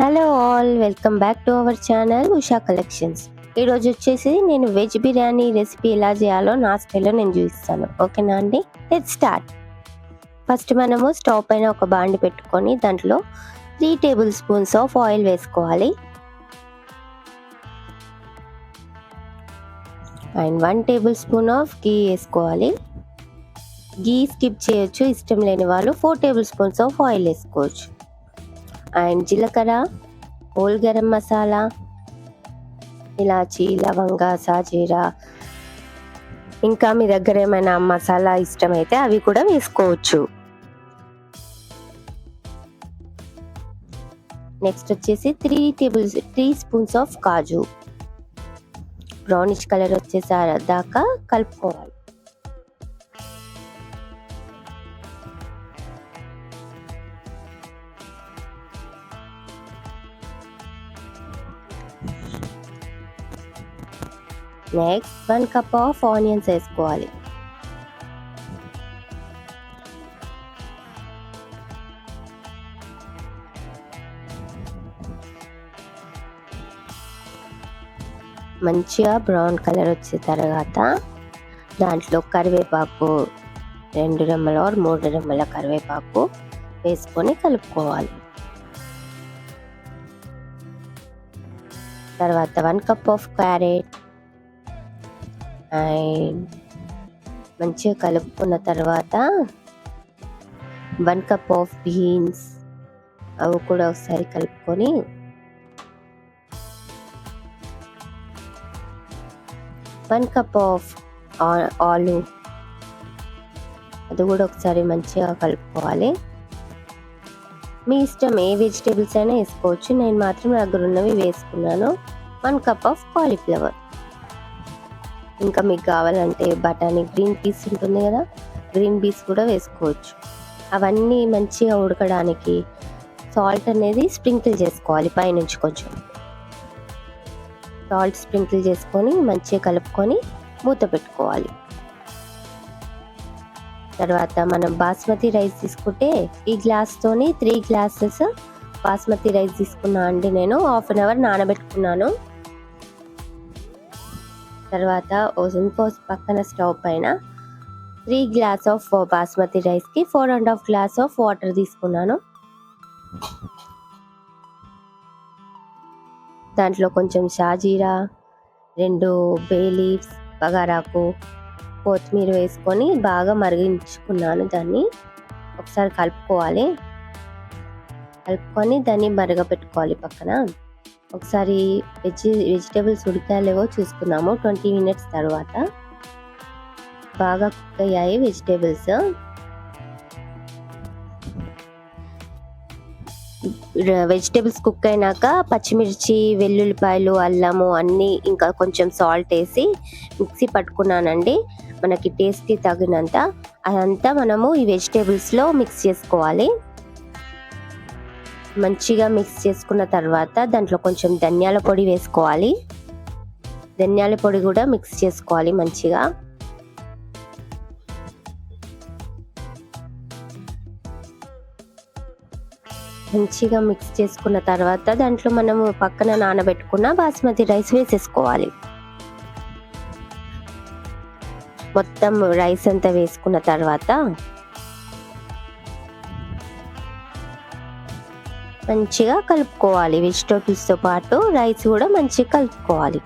Hello all welcome back to our channel Usha collections. ఈరోజు వచ్చేసి నేను వెజ్ బిర్యానీ రెసిపీ ఎలా చేయాలో నా స్టైల్లో నేను చూపిస్తాను. ఓకేనా అండి? లెట్ స్టార్ట్ ఫస్ట్ మనము స్టవ్ పైన ఒక బాండి పెట్టుకొని దాంట్లో three table spoons of oil వేసుకోవాలి. And one table spoon of ghee వేసుకోవాలి. గీ స్కిప్ చేయొచ్చు ఇష్టం లేని వాళ్ళు four table spoons of oil వేసుకోవచ్చు. అండ్ జీలకర్ర హోల్ గరం మసాలా ఇలాచి లవంగ సాజీరా. ఇంకా మీ దగ్గర ఏమైనా మసాలా ఇష్టమైతే అవి కూడా వేసుకోవచ్చు. నెక్స్ట్ వచ్చేసి three table three spoons of kaju. Brownish colour వచ్చేసారి దాకా కలుపుకోవాలి. Next one cup of onions వేసుకోవాలి మంచిగా బ్రౌన్ కలర్ వచ్చిన తర్వాత దాంట్లో కరివేపాకు రెండు రెమ్మల ఆర్ మూడు రెమ్మల కరివేపాకు వేసుకొని కలుపుకోవాలి. తర్వాత వన్ కప్ ఆఫ్ క్యారెట్ మంచిగా కలుపుకున్న తర్వాత వన్ కప్ ఆఫ్ బీన్స్ అవి కూడా ఒకసారి కలుపుకొని వన్ కప్ ఆఫ్ ఆలు అది కూడా ఒకసారి మంచిగా కలుపుకోవాలి. మీ ఇష్టం ఏ వెజిటేబుల్స్ అయినా వేసుకోవచ్చు. నేను మాత్రం నా దగ్గర ఉన్నవి వేసుకున్నాను. One cup of cauliflower. ఇంకా మీకు కావాలంటే బఠానీ గ్రీన్ పీస్ ఉంటుంది కదా? గ్రీన్ పీస్ కూడా వేసుకోవచ్చు. అవన్నీ మంచిగా ఉడకడానికి సాల్ట్ అనేది స్ప్రింకిల్ చేసుకోవాలి పైనుంచి కొంచెం. సాల్ట్ స్ప్రింకిల్ చేసుకొని మంచిగా కలుపుకొని మూత పెట్టుకోవాలి. తర్వాత మనం బాస్మతి రైస్ తీసుకుంటే ఈ గ్లాస్తోని త్రీ గ్లాసెస్ బాస్మతి రైస్ తీసుకున్నా అండి నేను హాఫ్ అన్ అవర్ నానబెట్టుకున్నాను. తర్వాత ఇంకో పక్కన స్టవ్ పైన త్రీ గ్లాస్ ఆఫ్ బాస్మతి రైస్కి four and half glass of water తీసుకున్నాను. దాంట్లో కొంచెం షాజీరా రెండు బే లీవ్స్ బగారాకు కొత్తిమీర వేసుకొని బాగా మరిగించుకున్నాను దాన్ని. ఒకసారి కలుపుకోవాలి. కలుపుకొని దాన్ని మరగపెట్టుకోవాలి పక్కన. ఒకసారి వెజి వెజిటేబుల్స్ ఉడికాయలేవో చూసుకుందాము. ట్వంటీ మినిట్స్ తర్వాత బాగా కుక్ అయ్యాయి వెజిటేబుల్స్. వెజిటేబుల్స్ కుక్ అయినాక పచ్చిమిర్చి వెల్లుల్లిపాయలు అల్లము అన్నీ ఇంకా కొంచెం సాల్ట్ వేసి మిక్సీ పట్టుకున్నానండి. మనకి టేస్ట్కి తగినంత. అదంతా మనము ఈ వెజిటేబుల్స్లో మిక్స్ చేసుకోవాలి. మంచిగా మిక్స్ చేసుకున్న తర్వాత దాంట్లో కొంచెం ధనియాల పొడి వేసుకోవాలి. ధనియాల పొడి కూడా మిక్స్ చేసుకోవాలి మంచిగా. మంచిగా మిక్స్ చేసుకున్న తర్వాత దాంట్లో మనము పక్కన నానబెట్టుకున్న బాస్మతి రైస్ వేసేసుకోవాలి. మొత్తం రైస్ అంతా వేసుకున్న తర్వాత మంచిగా కలుపుకోవాలి. వెజిటేబుల్స్తో పాటు రైస్ కూడా మంచిగా కలుపుకోవాలి.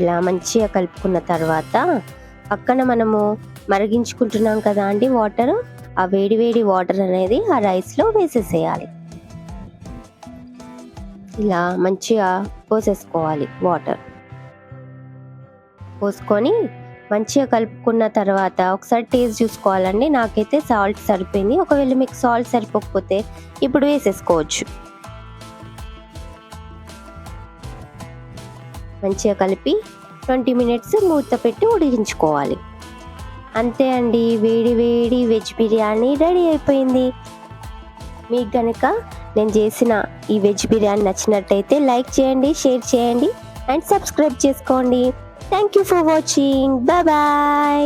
ఇలా మంచిగా కలుపుకున్న తర్వాత పక్కన మనము మరిగించుకుంటున్నాం కదా అండి వాటర్. ఆ వేడి వేడి వాటర్ అనేది ఆ రైస్లో వేసేసేయాలి. ఇలా మంచిగా పోసేసుకోవాలి వాటర్. పోసుకొని మంచిగా కలుపుకున్న తర్వాత ఒకసారి టేస్ట్ చూసుకోవాలండి. నాకైతే సాల్ట్ సరిపోయింది. ఒకవేళ మీకు సాల్ట్ సరిపోకపోతే ఇప్పుడు వేసేసుకోవచ్చు. మంచిగా కలిపి ట్వంటీ మినిట్స్ మూత పెట్టి ఉడికించుకోవాలి. అంతే అండి. వేడి వేడి వెజ్ బిర్యానీ రెడీ అయిపోయింది. మీకు కనుక నేను చేసిన ఈ వెజ్ బిర్యానీ నచ్చినట్టయితే లైక్ చేయండి షేర్ చేయండి అండ్ సబ్స్క్రైబ్ చేసుకోండి. Thank you for watching bye bye